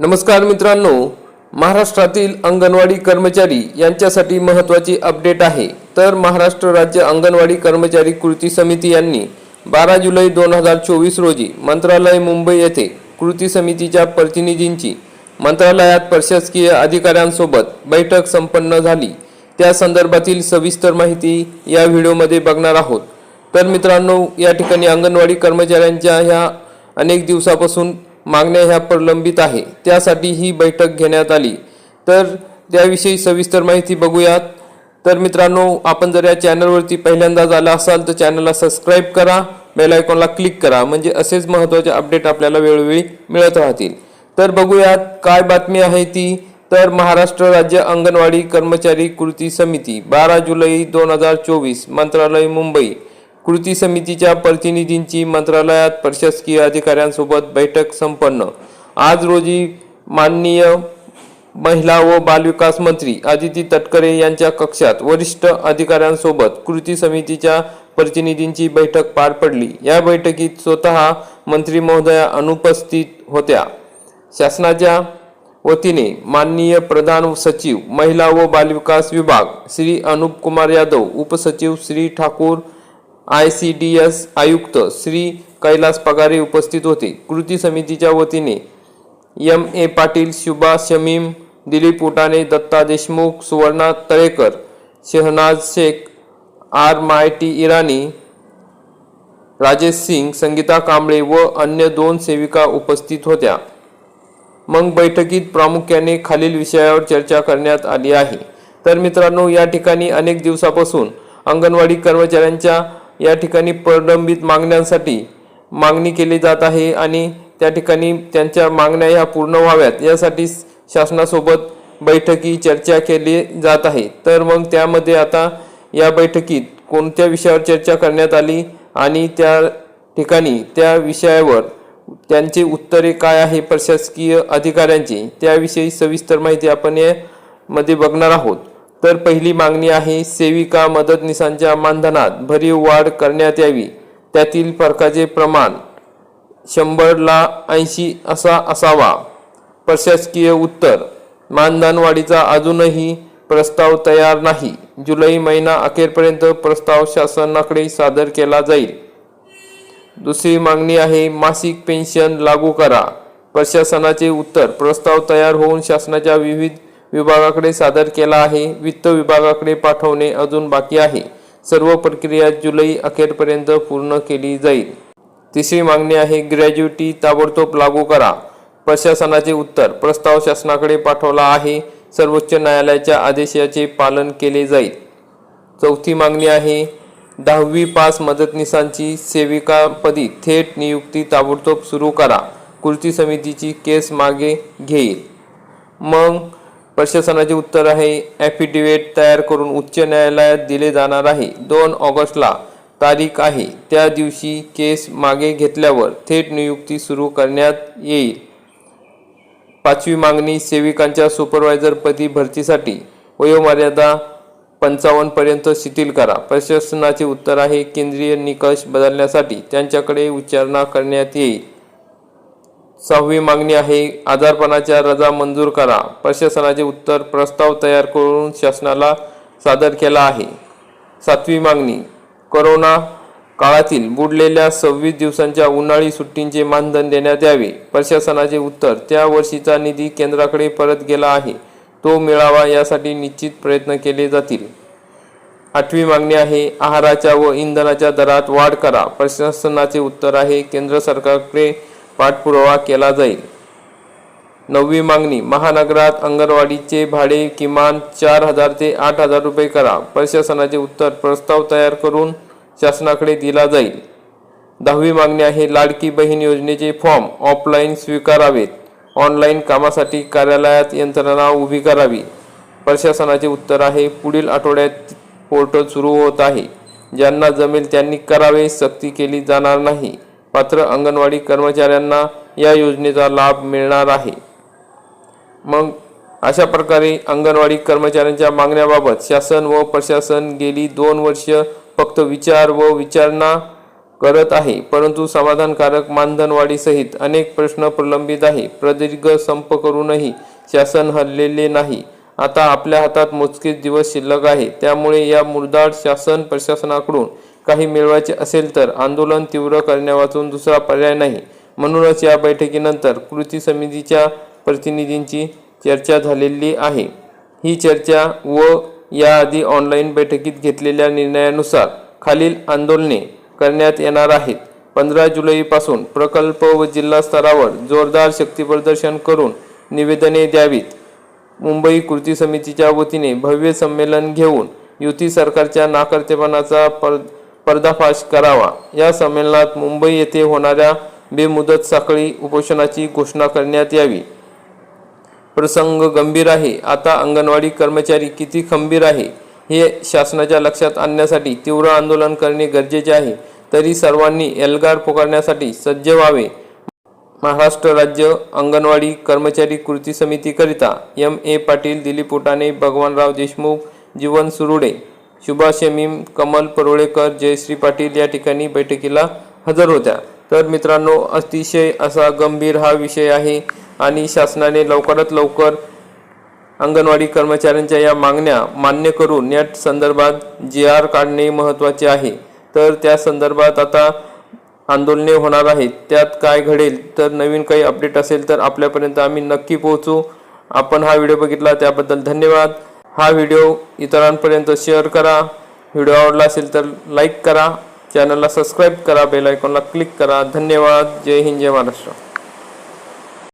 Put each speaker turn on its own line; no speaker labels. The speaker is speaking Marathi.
नमस्कार मित्रांनो महाराष्ट्रातील अंगणवाडी कर्मचारी यांच्यासाठी महत्त्वाची अपडेट आहे. तर महाराष्ट्र राज्य अंगणवाडी कर्मचारी कृती समिती यांनी बारा जुलै दोन हजार चोवीस रोजी मंत्रालय मुंबई येथे कृती समितीच्या प्रतिनिधींची मंत्रालयात प्रशासकीय अधिकाऱ्यांसोबत बैठक संपन्न झाली. त्या संदर्भातील सविस्तर माहिती या व्हिडिओमध्ये बघणार आहोत. तर मित्रांनो या ठिकाणी अंगणवाडी कर्मचाऱ्यांच्या ह्या अनेक दिवसापासून मागण्या ह्या प्रलंबित आहे. त्यासाठी ही बैठक घेण्यात आली. तर त्याविषयी सविस्तर माहिती बघूयात. तर मित्रांनो आपण जर या चॅनलवरती पहिल्यांदाच आला असाल तर चॅनलला सबस्क्राईब करा बेल आयकॉनला क्लिक करा म्हणजे असेच महत्त्वाचे अपडेट आपल्याला वेळोवेळी मिळत राहतील. तर बघूयात काय बातमी आहे ती? तर महाराष्ट्र राज्य अंगणवाडी कर्मचारी कृती समिती बारा जुलै दोन हजार चोवीस मंत्रालय मुंबई. कृती समितीच्या प्रतिनिधींची मंत्रालयात प्रशासकीय अधिकाऱ्यांसोबत बैठक संपन्न. आज रोजी माननीय महिला व बालविकास मंत्री आदिती तटकरे यांच्या कक्षात वरिष्ठ अधिकाऱ्यांसोबत कृती समितीच्या प्रतिनिधींची बैठक पार पडली. या बैठकीत स्वतः मंत्री महोदया अनुपस्थित होत्या. शासनाच्या वतीने माननीय प्रधान सचिव महिला व बालविकास विभाग श्री अनुप कुमार यादव उपसचिव Shri Thakur I C D S आयुक्त श्री कैलास पगारे उपस्थित होते. कृती समितीच्या वतीने M A Patil Shubha Shamim Dilip Utane Datta Deshmukh Suvarna Talekar Shahnaz Shaikh R my T Irani Rajesh Singh Sangeeta Kamble व अन्य दोन सेविका उपस्थित होत्या. मग बैठकीत प्रामुख्याने खालील विषयावर चर्चा करण्यात आली आहे. तर मित्रांनो या ठिकाणी अनेक दिवसापासून अंगणवाडी कर्मचाऱ्यांच्या या ठिकाणी प्रलंबित मागण्यांसाठी मागणी केली जात आहे आणि त्या ठिकाणी त्यांच्या मागण्या ह्या पूर्ण व्हाव्यात. यासाठी शासनासोबत बैठकी चर्चा केली जात आहे. तर मग त्यामध्ये आता या बैठकीत कोणत्या विषयावर चर्चा करण्यात आली आणि त्या ठिकाणी त्या विषयावर त्यांची उत्तरे काय आहे प्रशासकीय अधिकाऱ्यांची त्याविषयी सविस्तर माहिती आपण यामध्ये बघणार आहोत. तर पहिली मागणी आहे सेविका मदतनीसांच्या मानधनात भरीव वाढ करण्यात यावी. त्यातील फरकाचे प्रमाण शंभरला ऐंशी असा असावा. प्रशासकीय उत्तर मानधन वाढीचा अजूनही प्रस्ताव तयार नाही. जुलै महिना अखेरपर्यंत प्रस्ताव शासनाकडे सादर केला जाईल. दुसरी मागणी आहे मासिक पेन्शन लागू करा. प्रशासनाचे उत्तर प्रस्ताव तयार होऊन शासनाच्या विविध विभागाकडे सादर केला आहे. वित्त विभागाकडे पाठवणे अजून बाकी आहे. सर्व प्रक्रिया जुलै अखेरपर्यंत पूर्ण केली जाईल. तिसरी मागणी आहे ग्रॅज्युटी ताबडतोब लागू करा. प्रशासनाचे उत्तर प्रस्ताव शासनाकडे पाठवला आहे. सर्वोच्च न्यायालयाच्या आदेशाचे पालन केले जाईल. चौथी मागणी आहे दहावी पास मदतनीसांची सेविकापदी थेट नियुक्ती ताबडतोब सुरू करा. कृती समितीची केस मागे घेईल. मग प्रशासनाचे उत्तर आहे ॲफिडेविट तयार करून उच्च न्यायालयात दिले जाणार आहे. दोन ऑगस्टला तारीख आहे. त्या दिवशी केस मागे घेतल्यावर थेट नियुक्ती सुरू करण्यात येईल. पाचवी मागणी सेविकांच्या सुपरवायझरपदी भरतीसाठी वयोमर्यादा पंचावन्नपर्यंत शिथिल करा. प्रशासनाचे उत्तर आहे केंद्रीय निकष बदलण्यासाठी त्यांच्याकडे विचारणा करण्यात येईल. सहावी मागणी आहे. आजारपणाच्या रजा मंजूर करा. प्रशासनाचे उत्तर प्रस्ताव तयार करून शासनाला सादर केला आहे. सातवी मागणी. करोना काळातील बुडलेल्या सव्वीस दिवसांच्या उन्हाळी सुट्टींचे मानधन देण्यात यावे. प्रशासनाचे उत्तर त्या वर्षीचा निधी केंद्राकडे परत गेला आहे. तो मिळावा यासाठी निश्चित प्रयत्न केले जातील. आठवी मागणी आहे. आहाराच्या व इंधनाच्या दरात वाढ करा. प्रशासनाचे उत्तर आहे. केंद्र सरकारकडे पाठपुरावा केला जाईल. नववी मागणी महानगरात अंगणवाडीचे भाडे किमान चार हजार ते आठ हजार रुपये करा. प्रशासनाचे उत्तर प्रस्ताव तयार करून शासनाकडे दिला जाईल. दहावी मागणी आहे लाडकी बहीण योजनेचे फॉर्म ऑफलाईन स्वीकारावेत. ऑनलाईन कामासाठी कार्यालयात यंत्रणा उभी करावी. प्रशासनाचे उत्तर आहे पुढील आठवड्यात पोर्टल सुरू होत आहे. ज्यांना जमेल त्यांनी करावे सक्ती केली जाणार नाही. पात्र अंगणवाडी कर्मचाऱ्यांना या योजनेचा लाभ मिळणार आहे. मग अशा प्रकारे अंगणवाडी कर्मचाऱ्यांच्या मागण्याबाबत शासन व प्रशासन गेली दोन वर्ष फक्त विचार व विचारणा करत आहे. परंतु समाधानकारक मानधनवाढीसहित अनेक प्रश्न प्रलंबित आहे. प्रदीर्घ संप करूनही शासन हललेले नाही. आता आपल्या हातात मोजकेच दिवस शिल्लक आहे. त्यामुळे या मुरदाड शासन प्रशासनाकडून काही मिळवायचे असेल तर आंदोलन तीव्र करण्यावाचून दुसरा पर्याय नाही. म्हणूनच या बैठकीनंतर कृती समितीच्या प्रतिनिधींची चर्चा झालेली आहे. ही चर्चा व याआधी ऑनलाईन बैठकीत घेतलेल्या निर्णयानुसार खालील आंदोलने करण्यात येणार आहेत. पंधरा जुलैपासून प्रकल्प व जिल्हा स्तरावर जोरदार शक्तीप्रदर्शन करून निवेदने द्यावीत. मुंबई कृती समितीच्या वतीने भव्य संमेलन घेऊन युती सरकारच्या नाकर्तेपणाचा पर पर्दाफाश करावा. या संमेलनात मुंबई येथे होणाऱ्या बेमुदत साखळी उपोषणाची घोषणा करण्यात यावी. प्रसंग गंभीर आहे. आता अंगणवाडी कर्मचारी किती खंबीर आहे हे शासनाच्या लक्षात आणण्यासाठी तीव्र आंदोलन करणे गरजेचे आहे. तरी सर्वांनी एल्गार पुकारण्यासाठी सज्ज व्हावे. महाराष्ट्र राज्य अंगणवाडी कर्मचारी कृती समितीकरिता एम ए पाटील दिलीप उटाणे भगवानराव देशमुख जीवन सुरुडे शुभा शमीम कमल परोळेकर जयश्री पाटील या ठिकाणी बैठकीला हजर होत्या. तर मित्रांनो अतिशय असा गंभीर हा विषय आहे आणि शासनाने लवकरात लवकर अंगणवाडी कर्मचाऱ्यांच्या या मागण्या मान्य करून या संदर्भात जी आर काढणे महत्त्वाचे आहे. तर त्या संदर्भात आता आंदोलने होणार आहेत. त्यात काय घडेल तर नवीन काही अपडेट असेल तर आपल्यापर्यंत आम्ही नक्की पोहोचू. आपण हा व्हिडिओ बघितला त्याबद्दल धन्यवाद. हा व्हिडिओ इतरांपर्यंत शेअर करा. व्हिडिओ आवडला असेल तर लाईक करा. चॅनलला सबस्क्राईब करा. बेल आयकॉनला क्लिक करा. धन्यवाद. जय हिंद जय महाराष्ट्र.